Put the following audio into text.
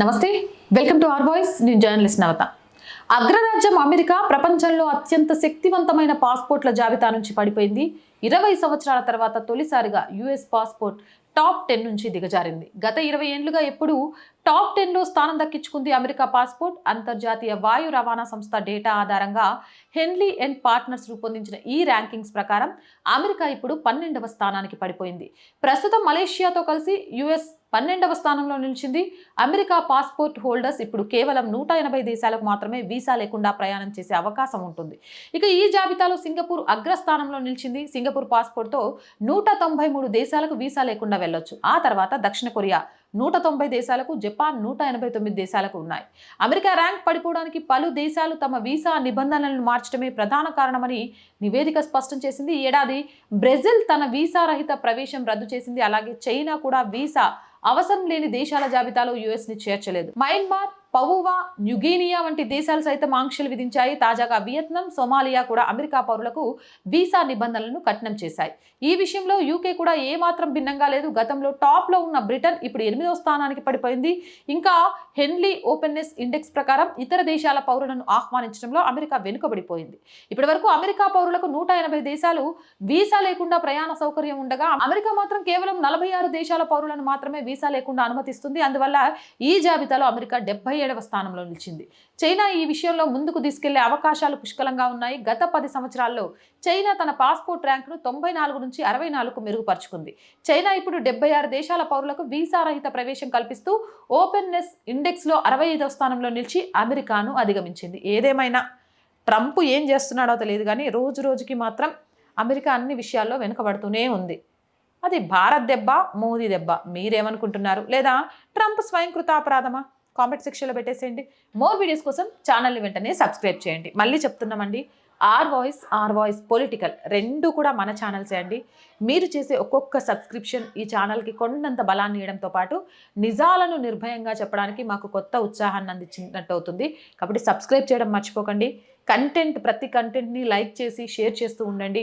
నమస్తే welcome to R voice నేను journalist Navata. అగ్రరాజ్యం అమెరికా ప్రపంచంలో అత్యంత శక్తివంతమైన పాస్పోర్ట్ల జాబితా నుంచి పడిపోయింది. ఇరవై సంవత్సరాల తర్వాత తొలిసారిగా యుఎస్ పాస్పోర్ట్ టాప్ టెన్ నుంచి దిగజారింది. గత ఇరవై ఏళ్ళుగా ఎప్పుడు టాప్ టెన్లో స్థానం దక్కించుకుంది అమెరికా పాస్పోర్ట్. అంతర్జాతీయ వాయు రవాణా సంస్థ డేటా ఆధారంగా హెన్లీ అండ్ పార్ట్నర్స్ రూపొందించిన ఈ ర్యాంకింగ్స్ ప్రకారం అమెరికా ఇప్పుడు పన్నెండవ స్థానానికి పడిపోయింది. ప్రస్తుతం మలేషియాతో కలిసి యుఎస్ పన్నెండవ స్థానంలో నిలిచింది. అమెరికా పాస్పోర్ట్ హోల్డర్స్ ఇప్పుడు కేవలం నూట ఎనభై దేశాలకు మాత్రమే వీసా లేకుండా ప్రయాణం చేసే అవకాశం ఉంటుంది. ఇక ఈ జాబితాలో సింగపూర్ అగ్రస్థానంలో నిలిచింది. సింగపూర్ పాస్పోర్ట్తో నూట తొంభై మూడు దేశాలకు వీసా లేకుండా వెళ్ళొచ్చు. ఆ తర్వాత దక్షిణ కొరియా నూట తొంభై దేశాలకు జపాన్ నూట ఎనభై తొమ్మిది దేశాలకు ఉన్నాయి. అమెరికా ర్యాంక్ పడిపోవడానికి పలు దేశాలు తమ వీసా నిబంధనలను మార్చడమే ప్రధాన కారణమని నివేదిక స్పష్టం చేసింది. ఈ ఏడాది బ్రెజిల్ తన వీసా రహిత ప్రవేశం రద్దు చేసింది. అలాగే చైనా కూడా వీసా అవసరం లేని దేశాల జాబితాలో యుఎస్ని చేర్చలేదు. మయన్మార్ పవువా న్యూగీనియా వంటి దేశాలు సైతం ఆంక్షలు విధించాయి. తాజాగా వియత్నాం సోమాలియా కూడా అమెరికా పౌరులకు వీసా నిబంధనలను కఠినం చేశాయి. ఈ విషయంలో యూకే కూడా ఏమాత్రం భిన్నంగా లేదు. గతంలో టాప్లో ఉన్న బ్రిటన్ ఇప్పుడు ఎనిమిదో స్థానానికి పడిపోయింది. ఇంకా హెన్లీ ఓపెన్నెస్ ఇండెక్స్ ప్రకారం ఇతర దేశాల పౌరులను ఆహ్వానించడంలో అమెరికా వెనుకబడిపోయింది. ఇప్పటి వరకు అమెరికా పౌరులకు నూట ఎనభై దేశాలు వీసా లేకుండా ప్రయాణ సౌకర్యం ఉండగా అమెరికా మాత్రం కేవలం నలభై ఆరు దేశాల పౌరులను మాత్రమే వీసా లేకుండా అనుమతిస్తుంది. అందువల్ల ఈ జాబితాలో అమెరికా డెబ్బై ఏడవ స్థానంలో నిలిచింది. చైనా ఈ విషయంలో ముందుకు తీసుకెళ్ళే అవకాశాలు పుష్కలంగా ఉన్నాయి. గత పది సంవత్సరాల్లో చైనా తన పాస్పోర్ట్ ర్యాంకును తొంభై నాలుగు నుంచి అరవై నాలుగు మెరుగుపరుచుకుంది. చైనా ఇప్పుడు డెబ్బై ఆరు దేశాల పౌరులకు వీసా రహిత ప్రవేశం కల్పిస్తూ ఓపెన్నెస్ ఇండెక్స్లో అరవై ఐదవ స్థానంలో నిలిచి అమెరికాను అధిగమించింది. ఏదేమైనా ట్రంప్ ఏం చేస్తున్నాడో తెలియదు కానీ రోజు రోజుకి మాత్రం అమెరికా అన్ని విషయాల్లో వెనుకబడుతూనే ఉంది. అది భారత్ దెబ్బ మోదీ దెబ్బ. మీరేమనుకుంటున్నారు? లేదా ట్రంప్ స్వయంకృత అపరాధమా? కామెంట్ సెక్షన్లో పెట్టేసేయండి. మోర్ వీడియోస్ కోసం ఛానల్ని వెంటనే సబ్స్క్రైబ్ చేయండి. మళ్ళీ చెప్తున్నామండి R Voice R Voice political రెండు కూడా మన ఛానల్సే అండి. మీరు చేసే ఒక్కొక్క సబ్స్క్రిప్షన్ ఈ ఛానల్కి కొండంత బలాన్ని ఇవ్వడంతో పాటు నిజాలను నిర్భయంగా చెప్పడానికి మాకు కొత్త ఉత్సాహాన్ని అందించినట్టు అవుతుంది. కాబట్టి సబ్స్క్రైబ్ చేయడం మర్చిపోకండి. కంటెంట్ ప్రతి కంటెంట్ని లైక్ చేసి షేర్ చేస్తూ ఉండండి.